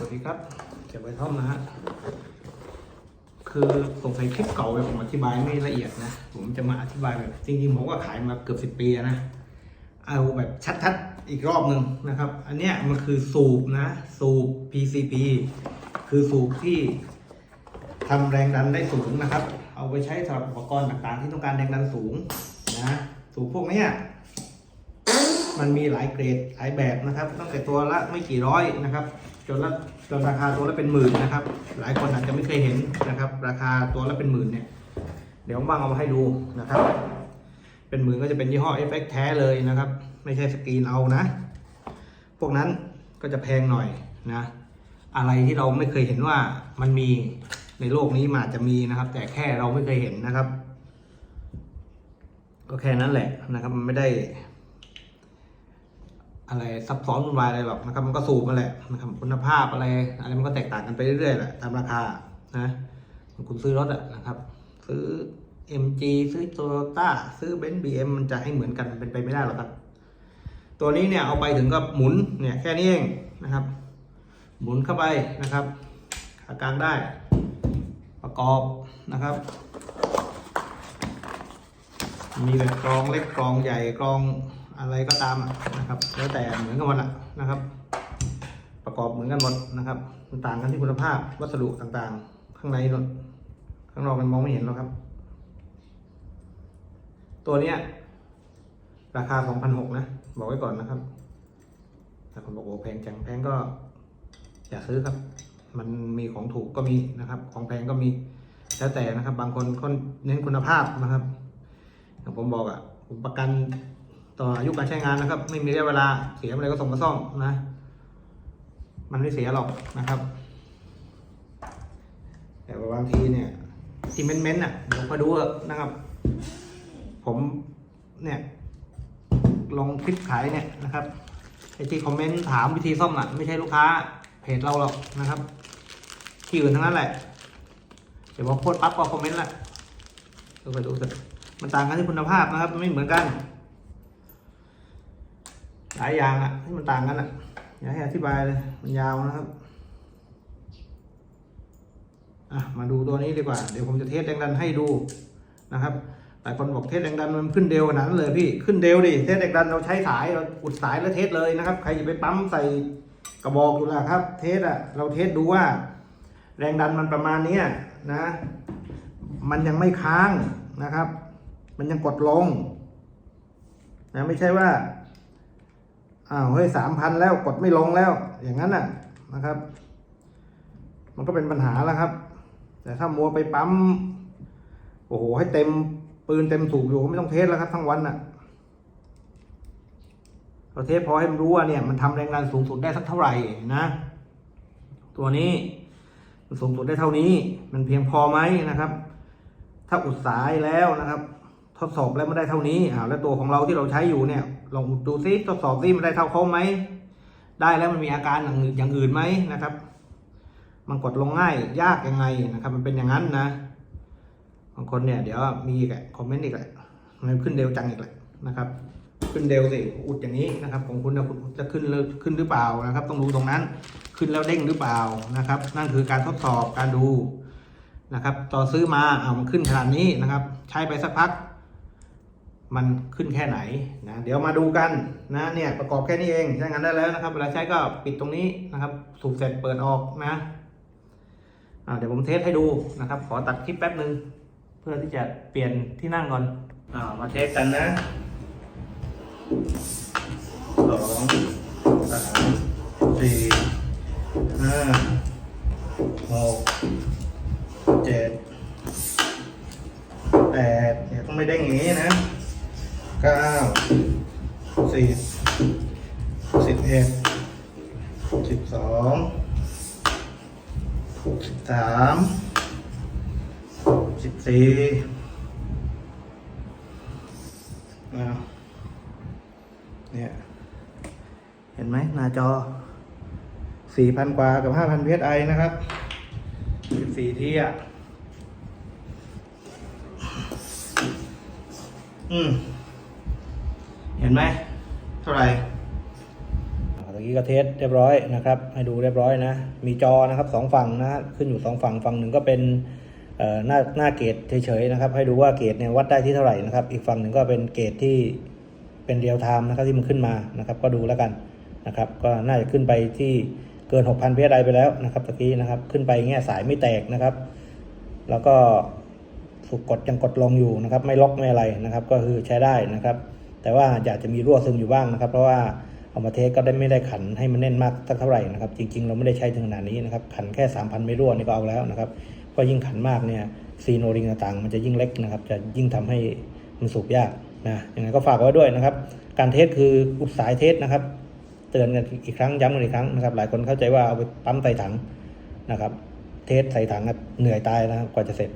สวัสดีครับเก็บไว้ท่อมนะฮะ คือสงสัยคลิปเก่าไปผมอธิบายไม่ละเอียดนะ ผมจะมาอธิบายแบบจริงๆผมก็ขายมาเกือบสิบปีนะ เอาแบบชัดๆอีกรอบหนึ่งนะครับ อันเนี้ยมันคือสูบนะ สูบ PCP คือสูบที่ทำแรงดันได้สูงนะครับ เอาไปใช้สำหรับอุปกรณ์ต่างๆ ที่ต้องการแรงดันสูงนะสูบพวกเนี้ยมันมีหลายเกรดหลายแบบนะครับตั้งแต่ตัวละไม่กี่ร้อยนะครับ จนละจนราคาตัวละเป็นหมื่นนะครับ หลายคนอาจจะไม่เคยเห็นนะครับ ราคาตัวละเป็นหมื่นเนี่ย เดี๋ยวว่างเอามาให้ดูนะครับ เป็นหมื่นก็จะเป็นยี่ห้อเอฟเฟกแท้เลยนะครับ ไม่ใช่สกรีนเอานะ พวกนั้นก็จะแพงหน่อยนะ อะไรที่เราไม่เคยเห็นว่ามันมีในโลกนี้มันอาจจะมีนะครับ แต่แค่เราไม่เคยเห็นนะครับ ก็แค่นั้นแหละนะครับ มันไม่ได้ อะไรซับซ้อนวุ่นวายอะไรหรอกนะครับ มันก็สูบมาแหละนะครับคุณภาพอะไร อะไรมันก็แตกต่างกันไปเรื่อยๆแหละตามราคานะคุณซื้อรถอะนะครับ ซื้อ MG ซื้อ Toyota ซื้อ b e n z BM มันจะให้เหมือนกันเป็นไปไม่ได้หรอกครับ ตัวนี้เนี่ยเอาไปถึงก็หมุนเนี่ยแค่นี้เองนะครับ หมุนเข้าไปนะครับขากลางได้ ประกอบนะครับ มีแบบกรองเล็กกรองใหญ่กรอง อะไรก็ตามนะครับ แล้วแต่เหมือนกันหมดอะนะครับ ประกอบเหมือนกันหมดนะครับมันต่างกันที่คุณภาพวัสดุต่างๆ ข้างในนข้างนอกมันมองไม่เห็นหรอกครับ ตัวเนี้ย ราคา2,600นหกนะ บอกไว้ก่อนนะครับถ้าคนบอกโอ้แพงจังแพงก็ อย่าซื้อครับ มันมีของถูกก็มีนะครับ ของแพงก็มี แล้วแต่นะครับ บางคนคนเน้นคุณภาพนะครับอย่างผมบอกอะ่ะผมประกัน ต่ออายุการใช้งานนะครับ ไม่มีระยะเวลาเสียอะไรก็ส่งมาซ่อมนะ มันไม่เสียหรอกนะครับ แต่ว่าบางทีเนี่ยที่เม้นๆอะเดี๋ยวมาดูเถอนะครับ ผมเนี่ยลงคลิปขายเนี่ยนะครับไอที่คอมเมนต์ถามวิธีซ่อมอะ ไม่ใช่ลูกค้าเพจเราหรอกนะครับ ที่อื่นทั้งนั้นแหละ เดี๋ยวพอโพสปั๊บก็คอมเมนต์ละดูไปดูสิมันต่างกันที่คุณภาพนะครับ ไม่เหมือนกัน หลายอย่างอะที่มันต่างกันอะอย่าให้อธิบายเลย มันยาวนะครับ อะ มาดูตัวนี้ดีกว่า เดี๋ยวผมจะเทสแรงดันให้ดูนะครับ หลายคนบอกเทสแรงดันมันขึ้นเร็วขนาดนั้นเลยพี่ ขึ้นเร็วดิ เทสแรงดันเราใช้สายเราอุดสายแล้วเทสเลยนะครับ ใครจะไปปั๊มใส่กระบอกอยู่ล่ะครับ เทสอะเราเทสดูว่า แรงดันมันประมาณเนี้ยนะ มันยังไม่ค้างนะครับ มันยังกดลงนะไม่ใช่ว่า อ้าวเฮ้ยสามพันแล้วกดไม่ลงแล้ว อย่างนั้นน่ะนะครับ มันก็เป็นปัญหาแล้วครับ แต่ถ้ามัวไปปั๊มโอ้โห ให้เต็มปืนเต็มสูบอยู่ก็ไม่ต้องเทสแล้วครับ ทั้งวันน่ะเราเทสพอให้มันรู้ว่าเนี่ยมันทำแรงดันสูงสุดได้สักเท่าไหร่นะ ตัวนี้มันสูงสุดได้เท่านี้ มันเพียงพอไหมนะครับ ถ้าอุดสายแล้วนะครับ ทดสอบแล้วไม่ได้เท่านี้อ่าวแล้วตัวของเราที่เราใช้อยู่เนี่ย ลองดูซิทดสอบซิมันได้เท่าเขาไหม ได้แล้วมันมีอาการอย่างอื่นอย่างอื่นไหมนะครับ มันกดลงง่ายยากยังไงนะครับ มันเป็นอย่างนั้นนะบางคนเนี่ยเดี๋ยวมีอีกอะคอมเมนต์อีกแหละมันขึ้นเร็วจังอีกแหละนะครับ ขึ้นเร็วสิอุดอย่างนี้นะครับ ของคุณนะคุณจะขึ้นขึ้นหรือเปล่านะครับ ต้องดูตรงนั้น ขึ้นแล้วเด้งหรือเปล่านะครับ นั่นคือการทดสอบการดูนะครับ ต่อซื้อมาเอามันขึ้นขนาดนี้นะครับ ใช้ไปสักพัก มันขึ้นแค่ไหนนะเดี๋ยวมาดูกันนะเนี่ยประกอบแค่นี้เองใช้งานได้แล้วนะครับเวลาใช้ก็ปิดตรงนี้นะครับ สูบเสร็จเปิดออกนะเดี๋ยวผมเทสให้ดูนะครับ ขอตัดคลิปแป๊บหนึ่งเพื่อที่จะเปลี่ยนที่นั่งก่อนอ่ามาเทสกันนะสองสามสี่ห้าหกเจ็ดแปดเนี่ยต้องไม่ได้อย่างนี้นะ เก้าสิบสิบเอ็ดสิบสองสิบสามสิบสี่อ้าเนี่ยเห็นไหมหน้าจอสี่พันกว่ากับห้าพันเพชไอนะครับสิบสี่ที่อะอืม เห็นไหมเท่าไหร่เราจะกี้ก็เทสเรียบร้อยนะครับ ให้ดูเรียบร้อยนะ มีจอนะครับสองฝั่งนะขึ้นอยู่สองฝั่งฝั่งหนึ่งก็เป็นหน้าหน้าเกตเฉยๆนะครับ ให้ดูว่าเกตเนี่ยวัดได้ที่เท่าไหร่นะครับ อีกฝั่งหนึ่งก็เป็นเกตที่เป็นเรียลไทม์นะครับที่มันขึ้นมานะครับ ก็ดูแล้วกันนะครับ ก็น่าจะขึ้นไปที่เกิน 6,000 psi ไปแล้วนะครับตะกี้นะครับ ขึ้นไปเงี้ยสายไม่แตกนะครับ แล้วก็สุกกดยังกดลงอยู่นะครับ ไม่ล็อกไม่อะไรนะครับ ก็คือใช้ได้นะครับ แต่ว่าอยากจะมีรั่วซึมอยู่บ้างนะครับ เพราะว่าเอามาเทสก็ได้ไม่ได้ขันให้มันแน่นมากสักเท่าไหร่นะครับ จริง ๆ เราไม่ได้ใช้ถึงขนาดนี้นะครับ ขันแค่ 3,000 ไม่รั่วนี่ก็เอาแล้วนะครับเพราะยิ่งขันมากเนี่ยซีโนริงต่างๆ มันจะยิ่งเล็กนะครับ จะยิ่งทำให้มันสูบยากนะยังไงก็ฝากไว้ด้วยนะครับ การเทสคืออุดสายเทสนะครับ เตือนกันอีกครั้งย้ำกันอีกครั้งนะครับ หลายคนเข้าใจว่าเอาไปปั๊มใส่ถังนะครับ เทสใส่ถังเหนื่อยตายนะครับกว่าจะเสร็จ